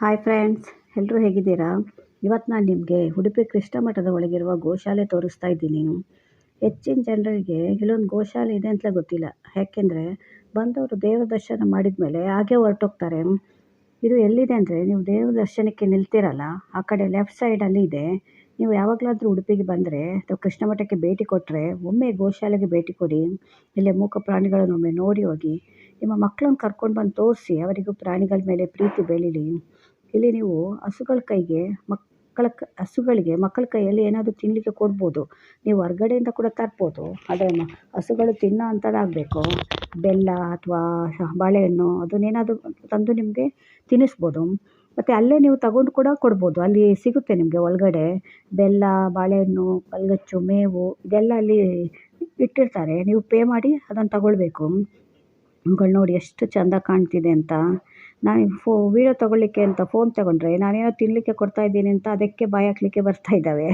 Hi friends ಎಲ್ಲರೂ ಹೇಗಿದ್ದೀರಾ? ಇವತ್ತು ನಾನು ನಿಮಗೆ ಉಡುಪಿ ಕೃಷ್ಣ ಮಠದ ಒಳಗಿರುವ ಗೋಶಾಲೆ ತೋರಿಸ್ತಾ ಇದ್ದೀನಿ. ಹೆಚ್ಚಿನ ಜನರಿಗೆ ಇಲ್ಲೊಂದು ಗೋಶಾಲೆ ಇದೆ ಅಂತಲೇ ಗೊತ್ತಿಲ್ಲ. ಯಾಕೆಂದರೆ ಬಂದವರು ದೇವ್ರ ದರ್ಶನ ಮಾಡಿದ ಮೇಲೆ ಹಾಗೆ ಹೊರಟೋಗ್ತಾರೆ. ಇದು ಎಲ್ಲಿದೆ ಅಂದರೆ ನೀವು ದೇವ್ರ ದರ್ಶನಕ್ಕೆ ನಿಲ್ತೀರಲ್ಲ, ಆ ಕಡೆ ಲೆಫ್ಟ್ ಸೈಡಲ್ಲಿ ಇದೆ. ನೀವು ಯಾವಾಗಲಾದರೂ ಉಡುಪಿಗೆ ಬಂದರೆ ಅಥವಾ ಕೃಷ್ಣ ಮಠಕ್ಕೆ ಭೇಟಿ ಕೊಟ್ಟರೆ ಒಮ್ಮೆ ಗೋಶಾಲೆಗೆ ಭೇಟಿ ಕೊಡಿ. ಇಲ್ಲೇ ಮೂಕ ಪ್ರಾಣಿಗಳನ್ನು ಒಮ್ಮೆ ನೋಡಿ ಹೋಗಿ. ನಿಮ್ಮ ಮಕ್ಕಳನ್ನು ಕರ್ಕೊಂಡು ಬಂದು ತೋರಿಸಿ, ಅವರಿಗೂ ಪ್ರಾಣಿಗಳ ಮೇಲೆ ಪ್ರೀತಿ ಬೆಳೀಲಿ. ಇಲ್ಲಿ ನೀವು ಹಸುಗಳ ಕೈಗೆ ಮಕ್ಕಳ ಕ, ಹಸುಗಳಿಗೆ ಮಕ್ಕಳ ಕೈಯಲ್ಲಿ ಏನಾದರೂ ತಿನ್ನಲಿಕ್ಕೆ ಕೊಡ್ಬೋದು. ನೀವು ಹೊರ್ಗಡೆಯಿಂದ ಕೂಡ ತರ್ಬೋದು. ಆದರೆ ಹಸುಗಳು ತಿನ್ನೋ ಅಂಥದ್ದಾಗಬೇಕು ಬೆಲ್ಲ ಅಥವಾ ಬಾಳೆಹಣ್ಣು ಅದನ್ನೇನಾದರೂ ತಂದು ನಿಮಗೆ ತಿನ್ನಿಸ್ಬೋದು ಮತ್ತು ಅಲ್ಲೇ ನೀವು ತಗೊಂಡು ಕೂಡ ಕೊಡ್ಬೋದು. ಅಲ್ಲಿ ಸಿಗುತ್ತೆ ನಿಮಗೆ ಒಳಗಡೆ ಬೆಲ್ಲ, ಬಾಳೆಹಣ್ಣು, ಕಲ್ಗಚ್ಚು, ಮೇವು ಇದೆಲ್ಲ ಅಲ್ಲಿ ಇಟ್ಟಿರ್ತಾರೆ. ನೀವು ಪೇ ಮಾಡಿ ಅದನ್ನು ತಗೊಳ್ಬೇಕು. ಇವುಗಳು ನೋಡಿ ಎಷ್ಟು ಚೆಂದ ಕಾಣ್ತಿದೆ ಅಂತ. ನಾನು ಫೋ ವೀಡಿಯೋ ತಗೊಳ್ಳಿಕ್ಕೆ ಅಂತ ಫೋನ್ ತಗೊಂಡ್ರೆ ನಾನೇನೋ ತಿನ್ನಲಿಕ್ಕೆ ಕೊಡ್ತಾ ಇದ್ದೀನಿ ಅಂತ ಅದಕ್ಕೆ ಬಾಯಿ ಹಾಕ್ಲಿಕ್ಕೆ ಬರ್ತಾ ಇದ್ದಾವೆ.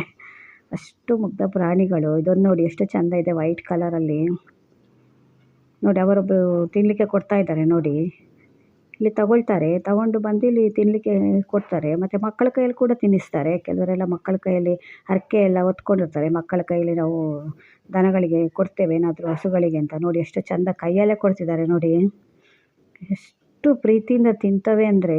ಅಷ್ಟು ಮುಗ್ಧ ಪ್ರಾಣಿಗಳು. ಇದೊಂದು ನೋಡಿ ಎಷ್ಟು ಚೆಂದ ಇದೆ ವೈಟ್ ಕಲರಲ್ಲಿ ನೋಡಿ ಅವರೊಬ್ಬರು ತಿನ್ನಲಿಕ್ಕೆ ಕೊಡ್ತಾ ಇದ್ದಾರೆ ನೋಡಿ. ಇಲ್ಲಿ ತಗೊಳ್ತಾರೆ. ತಗೊಂಡು ಬಂದು ಇಲ್ಲಿ ತಿನ್ನಲಿಕ್ಕೆ ಕೊಡ್ತಾರೆ. ಮತ್ತು ಮಕ್ಕಳ ಕೈಯಲ್ಲಿ ಕೂಡ ತಿನ್ನಿಸ್ತಾರೆ. ಕೆಲವರೆಲ್ಲ ಮಕ್ಕಳ ಕೈಯಲ್ಲಿ ಹರಕೆ ಎಲ್ಲ ಹೊತ್ಕೊಂಡಿರ್ತಾರೆ. ಮಕ್ಕಳ ಕೈಯಲ್ಲಿ ನಾವು ದನಗಳಿಗೆ ಕೊಡ್ತೇವೆ, ಏನಾದರೂ ಹಸುಗಳಿಗೆ ಅಂತ. ನೋಡಿ, ಎಷ್ಟು ಚೆಂದ ಕೈಯಲ್ಲೇ ಕೊಡ್ತಿದ್ದಾರೆ ನೋಡಿ. ಎಷ್ಟು ಪ್ರೀತಿಯಿಂದ ತಿಂತವೆ ಅಂದರೆ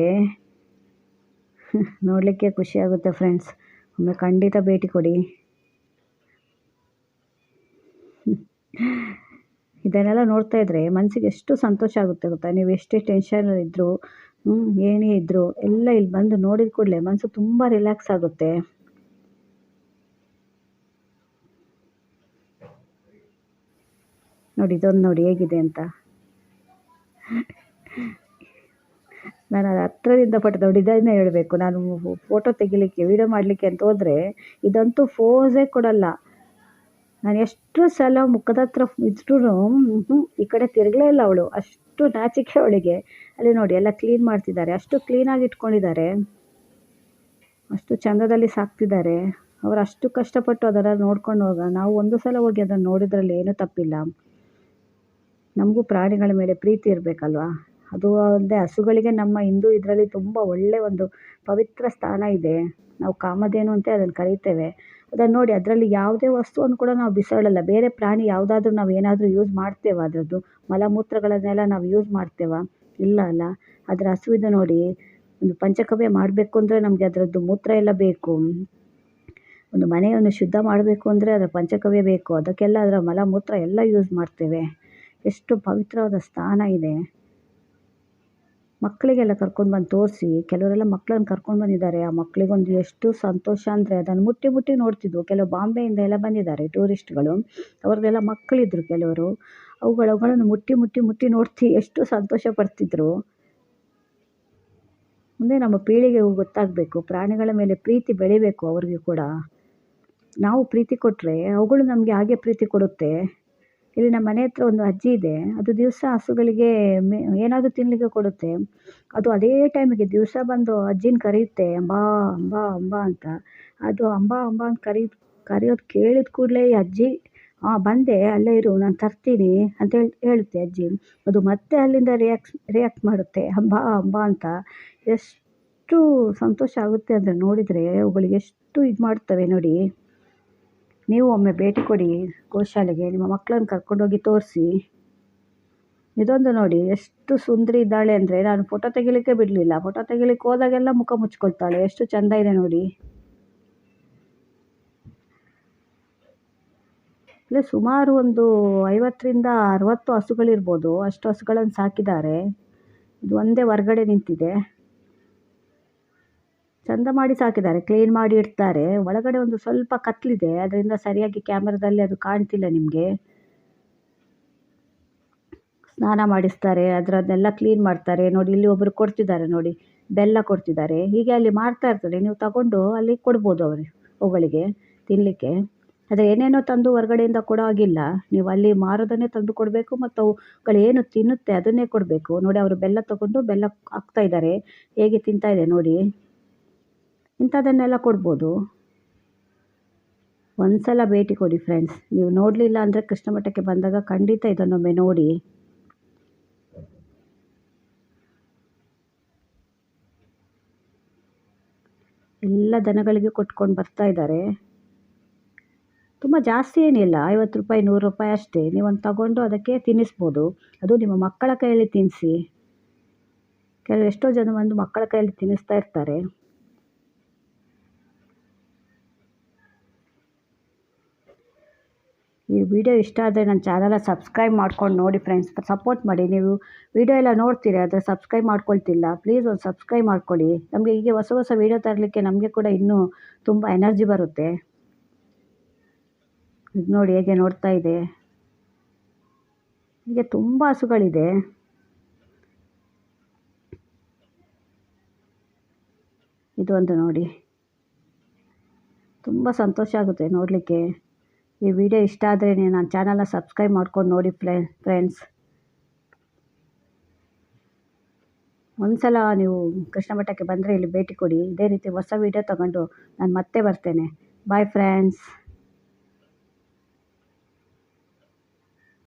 ನೋಡಲಿಕ್ಕೆ ಖುಷಿಯಾಗುತ್ತೆ ಫ್ರೆಂಡ್ಸ್ ಒಮ್ಮೆ ಖಂಡಿತ ಭೇಟಿ ಕೊಡಿ. ಇದನ್ನೆಲ್ಲ ನೋಡ್ತಾ ಇದ್ದರೆ ಮನಸ್ಸಿಗೆ ಎಷ್ಟು ಸಂತೋಷ ಆಗುತ್ತೆ ಗೊತ್ತಾ? ನೀವು ಎಷ್ಟೇ ಟೆನ್ಷನಲ್ಲಿದ್ದರೂ ಹ್ಞೂ ಏನೇ ಇದ್ದರೂ ಎಲ್ಲ ಇಲ್ಲಿ ಬಂದು ನೋಡಿದ ಕೂಡಲೇ ಮನಸ್ಸು ತುಂಬ ರಿಲ್ಯಾಕ್ಸ್ ಆಗುತ್ತೆ. ನೋಡಿ, ಇದೊಂದು ನೋಡಿ ಹೇಗಿದೆ ಅಂತ. ನಾನು ಅದು ಹತ್ರದಿಂದ ಫೋಟೋ ಇದನ್ನೇ ಹೇಳಬೇಕು. ನಾನು ಫೋಟೋ ತೆಗಿಲಿಕ್ಕೆ ವೀಡಿಯೋ ಮಾಡಲಿಕ್ಕೆ ಅಂತ ಹೋದರೆ ಇದಂತೂ ಫೋಸೇ ಕೊಡಲ್ಲ. ನಾನು ಎಷ್ಟು ಸಲ ಮುಖದ ಹತ್ರ ಇದ್ರೂ ಈ ಕಡೆ ತಿರುಗಲೇ ಇಲ್ಲ ಅವಳು. ಅಷ್ಟು ನಾಚಿಕೆ ಅವಳಿಗೆ. ಅಲ್ಲಿ ನೋಡಿ, ಎಲ್ಲ ಕ್ಲೀನ್ ಮಾಡ್ತಿದ್ದಾರೆ. ಅಷ್ಟು ಕ್ಲೀನಾಗಿ ಇಟ್ಕೊಂಡಿದ್ದಾರೆ. ಅಷ್ಟು ಚಂದದಲ್ಲಿ ಸಾಕ್ತಿದ್ದಾರೆ. ಅವರು ಅಷ್ಟು ಕಷ್ಟಪಟ್ಟು ಅದರ ನೋಡ್ಕೊಂಡು ಹೋಗ. ನಾವು ಒಂದು ಸಲ ಹೋಗಿ ಅದನ್ನು ನೋಡಿದ್ರಲ್ಲಿ ಏನೂ ತಪ್ಪಿಲ್ಲ. ನಮಗೂ ಪ್ರಾಣಿಗಳ ಮೇಲೆ ಪ್ರೀತಿ ಇರಬೇಕಲ್ವಾ? ಅದು ಅಲ್ಲದೆ ಹಸುಗಳಿಗೆ ನಮ್ಮ ಹಿಂದೂ ಇದರಲ್ಲಿ ತುಂಬ ಒಳ್ಳೆಯ ಒಂದು ಪವಿತ್ರ ಸ್ಥಾನ ಇದೆ. ನಾವು ಕಾಮಧೇನು ಅಂತ ಅದನ್ನು ಕರೀತೇವೆ. ಅದನ್ನು ನೋಡಿ ಅದರಲ್ಲಿ ಯಾವುದೇ ವಸ್ತುವನ್ನು ಕೂಡ ನಾವು ಬಿಸಾಡಲ್ಲ. ಬೇರೆ ಪ್ರಾಣಿ ಯಾವುದಾದ್ರೂ ನಾವು ಏನಾದರೂ ಯೂಸ್ ಮಾಡ್ತೇವೆ. ಅದರದ್ದು ಮಲಮೂತ್ರಗಳನ್ನೆಲ್ಲ ನಾವು ಯೂಸ್ ಮಾಡ್ತೇವಾ? ಇಲ್ಲ ಅಲ್ಲ. ಅದರ ಹಸುವಿದು ನೋಡಿ, ಒಂದು ಪಂಚಕವ್ಯ ಮಾಡಬೇಕು ಅಂದರೆ ನಮಗೆ ಅದರದ್ದು ಮೂತ್ರ ಎಲ್ಲ ಬೇಕು. ಒಂದು ಮನೆಯನ್ನು ಶುದ್ಧ ಮಾಡಬೇಕು ಅಂದರೆ ಅದರ ಪಂಚಕವ್ಯ ಬೇಕು. ಅದಕ್ಕೆಲ್ಲ ಅದರ ಮಲಮೂತ್ರ ಎಲ್ಲ ಯೂಸ್ ಮಾಡ್ತೇವೆ. ಎಷ್ಟು ಪವಿತ್ರವಾದ ಸ್ಥಾನ ಇದೆ. ಮಕ್ಕಳಿಗೆಲ್ಲ ಕರ್ಕೊಂಡು ಬಂದು ತೋರಿಸಿ, ಕೆಲವರೆಲ್ಲ ಮಕ್ಕಳನ್ನು ಕರ್ಕೊಂಡು ಬಂದಿದ್ದಾರೆ. ಆ ಮಕ್ಕಳಿಗೊಂದು ಎಷ್ಟು ಸಂತೋಷ ಅಂದರೆ ಅದನ್ನು ಮುಟ್ಟಿ ಮುಟ್ಟಿ ನೋಡ್ತಿದ್ವು. ಕೆಲವು ಬಾಂಬೆಯಿಂದ ಎಲ್ಲ ಬಂದಿದ್ದಾರೆ ಟೂರಿಸ್ಟ್ಗಳು. ಅವ್ರದ್ದೆಲ್ಲ ಮಕ್ಕಳಿದ್ರು ಕೆಲವರು. ಅವುಗಳು, ಅವುಗಳನ್ನು ಮುಟ್ಟಿ ಮುಟ್ಟಿ ಮುಟ್ಟಿ ನೋಡ್ತಿ ಎಷ್ಟು ಸಂತೋಷ ಪಡ್ತಿದ್ರು. ಮುಂದೆ ನಮ್ಮ ಪೀಳಿಗೆಗೂ ಗೊತ್ತಾಗಬೇಕು. ಪ್ರಾಣಿಗಳ ಮೇಲೆ ಪ್ರೀತಿ ಬೆಳಿಬೇಕು ಅವ್ರಿಗೆ ಕೂಡ. ನಾವು ಪ್ರೀತಿ ಕೊಟ್ಟರೆ ಅವುಗಳು ನಮಗೆ ಹಾಗೆ ಪ್ರೀತಿ ಕೊಡುತ್ತೆ. ಇಲ್ಲಿ ನಮ್ಮ ಮನೆ ಹತ್ರ ಒಂದು ಅಜ್ಜಿ ಇದೆ. ಅದು ದಿವಸ ಹಸುಗಳಿಗೆ ಮೇ, ಏನಾದರೂ ತಿನ್ನಲಿಕ್ಕೆ ಕೊಡುತ್ತೆ. ಅದು ಅದೇ ಟೈಮಿಗೆ ದಿವಸ ಬಂದು ಅಜ್ಜಿನ ಕರೆಯುತ್ತೆ ಅಂಬಾ ಅಂಬಾ ಅಂಬಾ ಅಂತ. ಅದು ಅಂಬಾ ಅಂಬಾ ಅಂತ ಕರಿ, ಕರೆಯೋದು ಕೇಳಿದ ಕೂಡಲೇ ಈ ಅಜ್ಜಿ ಹಾಂ ಬಂದೆ, ಅಲ್ಲೇ ಇರು, ನಾನು ತರ್ತೀನಿ ಅಂತ ಹೇಳಿ, ಹೇಳುತ್ತೆ ಅಜ್ಜಿ. ಅದು ಮತ್ತೆ ಅಲ್ಲಿಂದ ರಿಯಾಕ್ಸ್ ರಿಯಾಕ್ಟ್ ಮಾಡುತ್ತೆ, ಅಂಬಾ ಅಂಬಾ ಅಂತ. ಎಷ್ಟು ಸಂತೋಷ ಆಗುತ್ತೆ ಅಂದರೆ ನೋಡಿದರೆ, ಅವುಗಳಿಗೆ ಎಷ್ಟು ಇದು ಮಾಡ್ತವೆ ನೋಡಿ. ನೀವು ಒಮ್ಮೆ ಭೇಟಿ ಕೊಡಿ ಗೋಶಾಲೆಗೆ, ನಿಮ್ಮ ಮಕ್ಕಳನ್ನು ಕರ್ಕೊಂಡೋಗಿ ತೋರಿಸಿ. ಇದೊಂದು ನೋಡಿ, ಎಷ್ಟು ಸುಂದರಿ ಇದ್ದಾಳೆ ಅಂದರೆ ನಾನು ಫೋಟೋ ತೆಗಿಲಿಕ್ಕೆ ಬಿಡಲಿಲ್ಲ. ಫೋಟೋ ತೆಗಿಲಿಕ್ಕೆ ಹೋದಾಗೆಲ್ಲ ಮುಖ ಮುಚ್ಕೊಳ್ತಾಳೆ. ಎಷ್ಟು ಚೆಂದ ಇದೆ ನೋಡಿ. ಇಲ್ಲ ಸುಮಾರು ಒಂದು ಐವತ್ತರಿಂದ ಅರವತ್ತು ಹಸುಗಳಿರ್ಬೋದು. ಅಷ್ಟು ಹಸುಗಳನ್ನು ಸಾಕಿದ್ದಾರೆ. ಇದು ಒಂದೇ ಹೊರ್ಗಡೆ ನಿಂತಿದೆ. ಚಂದ ಮಾಡಿ ಸಾಕಿದ್ದಾರೆ ಕ್ಲೀನ್ ಮಾಡಿ ಇಡ್ತಾರೆ. ಒಳಗಡೆ ಒಂದು ಸ್ವಲ್ಪ ಕತ್ತಲಿದೆ ಅದರಿಂದ ಸರಿಯಾಗಿ ಕ್ಯಾಮರಾದಲ್ಲಿ ಅದು ಕಾಣ್ತಿಲ್ಲ ನಿಮಗೆ. ಸ್ನಾನ ಮಾಡಿಸ್ತಾರೆ ಅದರದ್ದೆಲ್ಲ ಕ್ಲೀನ್ ಮಾಡ್ತಾರೆ. ನೋಡಿ, ಇಲ್ಲಿ ಒಬ್ಬರು ಕೊಡ್ತಿದ್ದಾರೆ, ನೋಡಿ, ಬೆಲ್ಲ ಕೊಡ್ತಿದ್ದಾರೆ. ಹೀಗೆ ಅಲ್ಲಿ ಮಾರ್ತಾ ಇರ್ತಾರೆ. ನೀವು ತಗೊಂಡು ಅಲ್ಲಿ ಕೊಡ್ಬೋದು ಅವರು ಅವುಗಳಿಗೆ ತಿನ್ನಲಿಕ್ಕೆ ಆದರೆ ಏನೇನೋ ತಂದು ಹೊರಗಡೆಯಿಂದ ಕೊಡೋ ಆಗಿಲ್ಲ ನೀವು ಅಲ್ಲಿ ಮಾರೋದನ್ನೇ ತಂದು ಕೊಡಬೇಕು ಮತ್ತು ಅವುಗಳು ಏನು ತಿನ್ನುತ್ತೆ ಅದನ್ನೇ ಕೊಡಬೇಕು. ನೋಡಿ, ಅವರು ಬೆಲ್ಲ ತಗೊಂಡು ಬೆಲ್ಲ ಹಾಕ್ತಾ ಇದ್ದಾರೆ. ಹೇಗೆ ತಿಂತಾ ಇದೆ ನೋಡಿ. ಇಂಥದ್ದನ್ನೆಲ್ಲ ಕೊಡ್ಬೋದು. ಒಂದು ಸಲ ಭೇಟಿ ಕೊಡಿ ಫ್ರೆಂಡ್ಸ್ ನೀವು ನೋಡಲಿಲ್ಲ ಅಂದರೆ ಕೃಷ್ಣ ಮಠಕ್ಕೆ ಬಂದಾಗ ಖಂಡಿತ ಇದನ್ನೊಮ್ಮೆ ನೋಡಿ. ಎಲ್ಲ ದನಗಳಿಗೆ ಕೊಟ್ಕೊಂಡು ಬರ್ತಾ ಇದ್ದಾರೆ. ತುಂಬ ಜಾಸ್ತಿ ಏನಿಲ್ಲ, ಐವತ್ತು ರೂಪಾಯಿ, ನೂರು ರೂಪಾಯಿ ಅಷ್ಟೇ. ನೀವೊಂದು ತಗೊಂಡು ಅದಕ್ಕೆ ತಿನ್ನಿಸ್ಬೋದು. ಅದು ನಿಮ್ಮ ಮಕ್ಕಳ ಕೈಯಲ್ಲಿ ತಿನ್ನಿಸಿ. ಕೆಲವು ಎಷ್ಟೋ ಜನ ಬಂದು ಮಕ್ಕಳ ಕೈಯಲ್ಲಿ ತಿನ್ನಿಸ್ತಾ ಇರ್ತಾರೆ. ಈ ವಿಡಿಯೋ ಇಷ್ಟ ಆದರೆ ನನ್ನ ಚಾನಲ ಸಬ್ಸ್ಕ್ರೈಬ್ ಮಾಡ್ಕೊಂಡು ನೋಡಿ ಫ್ರೆಂಡ್ಸ್ ಸಪೋರ್ಟ್ ಮಾಡಿ. ನೀವು ವಿಡಿಯೋ ಎಲ್ಲ ನೋಡ್ತೀರಿ, ಆದರೆ ಸಬ್ಸ್ಕ್ರೈಬ್ ಮಾಡ್ಕೊಳ್ತಿಲ್ಲ. ಪ್ಲೀಸ್ ಒಂದು ಸಬ್ಸ್ಕ್ರೈಬ್ ಮಾಡ್ಕೊಳ್ಳಿ. ನಮಗೆ ಹೀಗೆ ಹೊಸ ಹೊಸ ವಿಡಿಯೋ ತರಲಿಕ್ಕೆ ನಮಗೆ ಕೂಡ ಇನ್ನೂ ತುಂಬ ಎನರ್ಜಿ ಬರುತ್ತೆ. ಇದು ನೋಡಿ ಹೇಗೆ ನೋಡ್ತಾ ಇದೆ. ಹೀಗೆ ತುಂಬ ಹಸುಗಳಿದೆ. ಇದು ಒಂದು ನೋಡಿ. ತುಂಬ ಸಂತೋಷ ಆಗುತ್ತೆ ನೋಡಲಿಕ್ಕೆ. ಈ ವಿಡಿಯೋ ಇಷ್ಟ ಆದರೆ ನನ್ನ ಚಾನಲ್ನ ಸಬ್ಸ್ಕ್ರೈಬ್ ಮಾಡ್ಕೊಂಡು ನೋಡಿ ಫ್ರೆ ಫ್ರೆಂಡ್ಸ್ ಒಂದ್ಸಲ ನೀವು ಕೃಷ್ಣ ಮಠಕ್ಕೆ ಬಂದರೆ ಇಲ್ಲಿ ಭೇಟಿ ಕೊಡಿ. ಇದೇ ರೀತಿ ಹೊಸ ವಿಡಿಯೋ ತಗೊಂಡು ನಾನು ಮತ್ತೆ ಬರ್ತೇನೆ. Bye friends